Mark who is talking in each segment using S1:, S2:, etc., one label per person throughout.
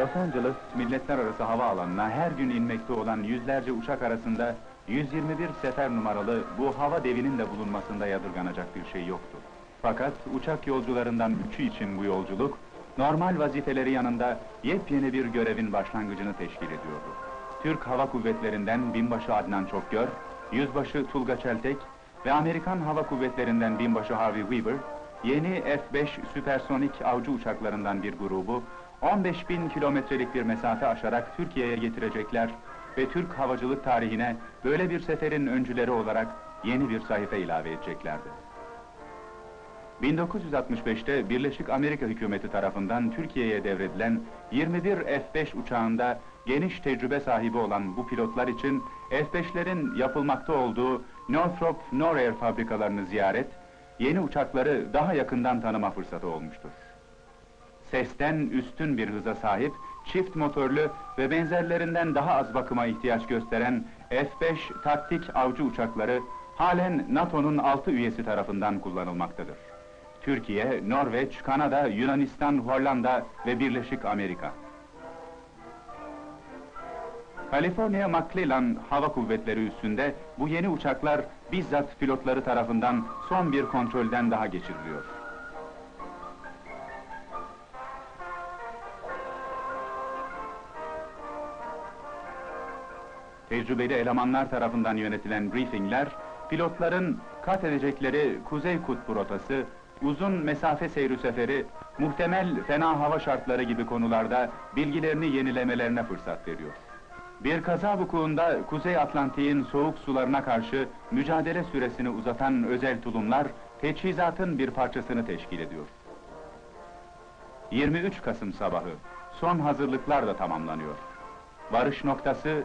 S1: Los Angeles Milletler Arası Havaalanı'na her gün inmekte olan yüzlerce uçak arasında 121 sefer numaralı bu hava devinin de bulunmasında yadırganacak bir şey yoktu. Fakat uçak yolcularından üçü için bu yolculuk, normal vazifeleri yanında yepyeni bir görevin başlangıcını teşkil ediyordu. Türk Hava Kuvvetleri'nden binbaşı Adnan Çokgör, yüzbaşı Tulga Çeltek ve Amerikan Hava Kuvvetleri'nden binbaşı Harvey Weaver, yeni F-5 süpersonik avcı uçaklarından bir grubu, 15 bin kilometrelik bir mesafe aşarak Türkiye'ye getirecekler ve Türk havacılık tarihine böyle bir seferin öncüleri olarak yeni bir sayfa ilave edeceklerdi. 1965'te Birleşik Amerika hükümeti tarafından Türkiye'ye devredilen 21 F-5 uçağında geniş tecrübe sahibi olan bu pilotlar için F-5'lerin yapılmakta olduğu Northrop Norair fabrikalarını ziyaret, yeni uçakları daha yakından tanıma fırsatı olmuştur. Sesten üstün bir hıza sahip, çift motorlu ve benzerlerinden daha az bakıma ihtiyaç gösteren F-5 taktik avcı uçakları halen NATO'nun altı üyesi tarafından kullanılmaktadır. Türkiye, Norveç, Kanada, Yunanistan, Hollanda ve Birleşik Amerika. California McClellan Hava Kuvvetleri üstünde bu yeni uçaklar bizzat pilotları tarafından son bir kontrolden daha geçiriliyor. Tecrübeli elemanlar tarafından yönetilen briefingler, pilotların kat edecekleri Kuzey Kutbu rotası, uzun mesafe seyri seferi, muhtemel fena hava şartları gibi konularda bilgilerini yenilemelerine fırsat veriyor. Bir kaza vukuunda Kuzey Atlantik'in soğuk sularına karşı mücadele süresini uzatan özel tulumlar, teçhizatın bir parçasını teşkil ediyor. 23 Kasım sabahı, son hazırlıklar da tamamlanıyor. Varış noktası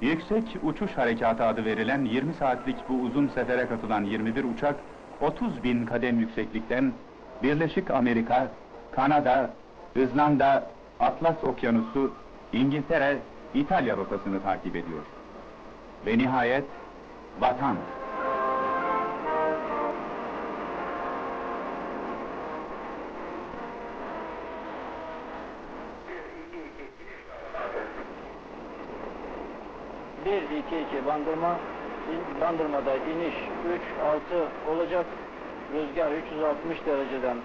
S1: Yüksek Uçuş Harekatı adı verilen 20 saatlik bu uzun sefere katılan 21 uçak, 30 bin kadem yükseklikten Birleşik Amerika, Kanada, İzlanda, Atlas Okyanusu, İngiltere, İtalya rotasını takip ediyor. Ve nihayet vatan.
S2: Bir, iki, iki bandırma, in- bandırmada iniş 3, 6 olacak. Rüzgar 360 dereceden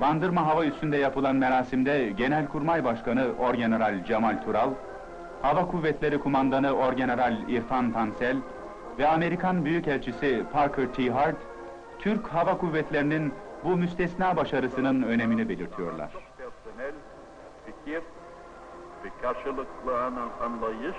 S1: Bandırma Hava Üssü'nde yapılan merasimde Genelkurmay Başkanı Orgeneral Cemal Tural, Hava Kuvvetleri Kumandanı Orgeneral İrfan Tansel ve Amerikan Büyükelçisi Parker T. Hart, Türk Hava Kuvvetleri'nin bu müstesna başarısının önemini belirtiyorlar.
S3: personel, fikir ve karşılıklı an- anlayış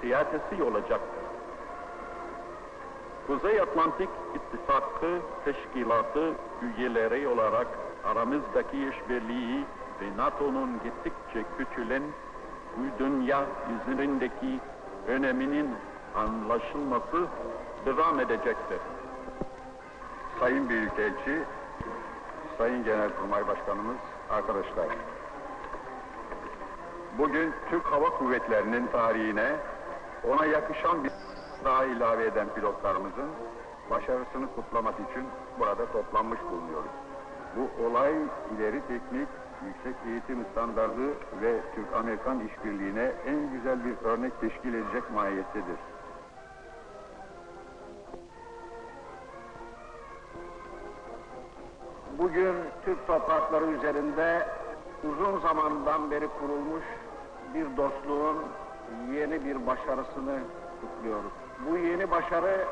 S3: siyaseti olacaktır. Kuzey Atlantik İttifakı Teşkilatı üyeleri olarak aramızdaki işbirliği ve NATO'nun gittikçe küçülen bu dünya üzerindeki öneminin anlaşılması devam edecektir. Sayın Büyükelçi, Sayın Genelkurmay Başkanımız, arkadaşlar. Bugün Türk Hava Kuvvetleri'nin tarihine ona yakışan bir daha ilave eden pilotlarımızın başarısını kutlamak için burada toplanmış bulunuyoruz. Bu olay ileri teknik, yüksek eğitim standardı ve Türk-Amerikan işbirliğine en güzel bir örnek teşkil edecek mahiyettedir.
S2: Bugün Türk toprakları üzerinde uzun zamandan beri kurulmuş bir dostluğun yeni bir başarısını kutluyoruz. Bu yeni başarı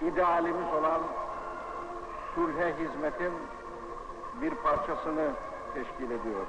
S2: idealimiz olan sulhe hizmetin bir parçasını teşkil ediyor.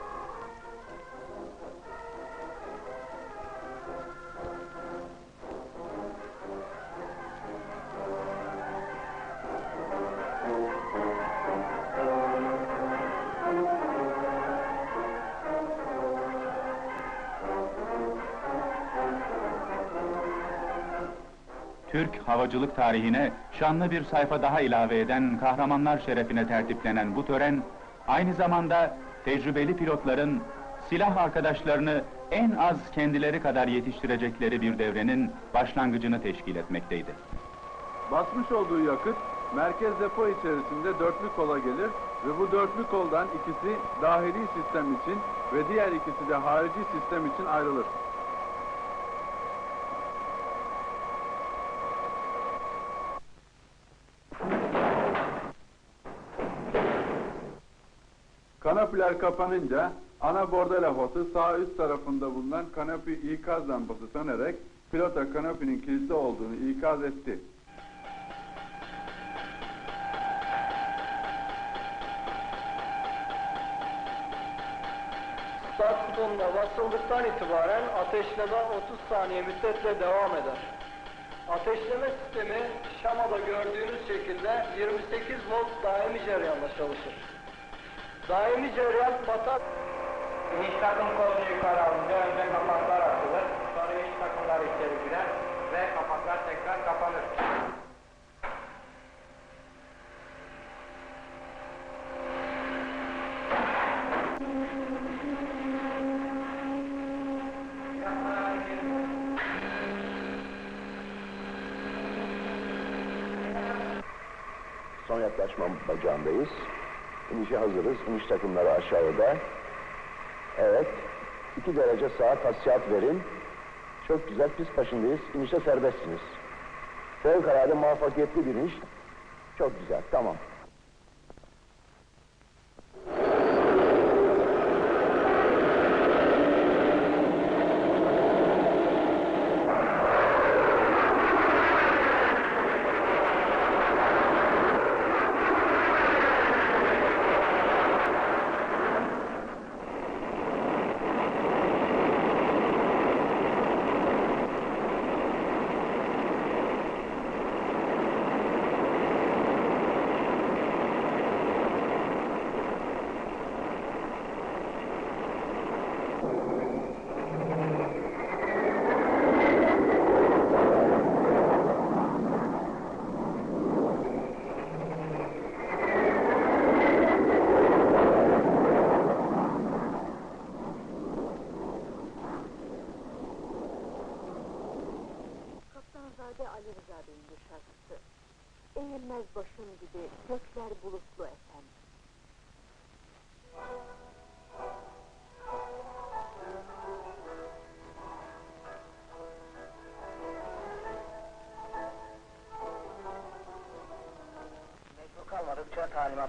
S1: Türk havacılık tarihine şanlı bir sayfa daha ilave eden kahramanlar şerefine tertiplenen bu tören, aynı zamanda tecrübeli pilotların silah arkadaşlarını en az kendileri kadar yetiştirecekleri bir devrenin başlangıcını teşkil etmekteydi.
S4: Basmış olduğu yakıt merkez depo içerisinde dörtlü kola gelir ve bu dörtlü koldan ikisi dahili sistem için ve diğer ikisi de harici sistem için ayrılır. Kanopiler kapanınca ana borda lafası sağ üst tarafında bulunan kanopi ikaz lambası sönerek pilota kanopinin kilitli olduğunu ikaz etti.
S2: Start butonuna basıldıktan itibaren ateşleme 30 saniye müddetle devam eder. Ateşleme sistemi şamada gördüğünüz şekilde 28 volt daimi cereyanla çalışır. Daimi cereyan batar. İniş takım kolunu yukarı alınca önce kapaklar açılır, sonra iniş takımlar içeri girer ve kapaklar tekrar kapanır.
S5: Son yaklaşma bacağındayız. İnişe hazırız. İniş takımları aşağıda. Evet. 2 derece sağa tasfihat verin. Çok güzel pist başındayız. İnişte serbestsiniz. Fevkalade muvaffakiyetli bir iniş. Çok güzel. Tamam.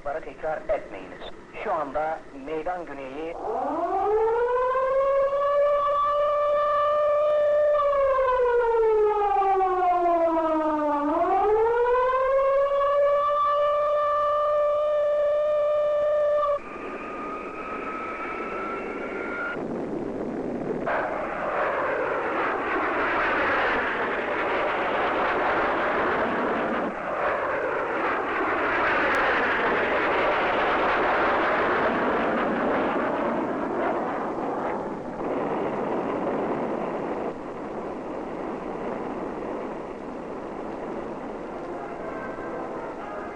S6: Talimatları tekrar etmeyiniz. Şu anda meydan güneyi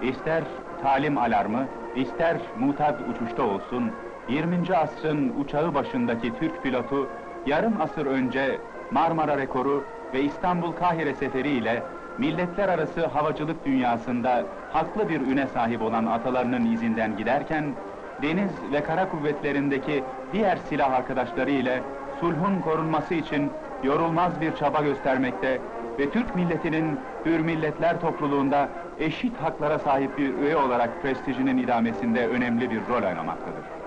S1: ister talim alarmı, ister mutat uçuşta olsun, 20. asrın uçağı başındaki Türk pilotu, yarım asır önce Marmara rekoru ve İstanbul Kahire seferi ile milletler arası havacılık dünyasında haklı bir üne sahip olan atalarının izinden giderken, deniz ve kara kuvvetlerindeki diğer silah arkadaşları ile sulhun korunması için yorulmaz bir çaba göstermekte ve Türk milletinin hür milletler topluluğunda eşit haklara sahip bir üye olarak prestijinin idamesinde önemli bir rol oynamaktadır.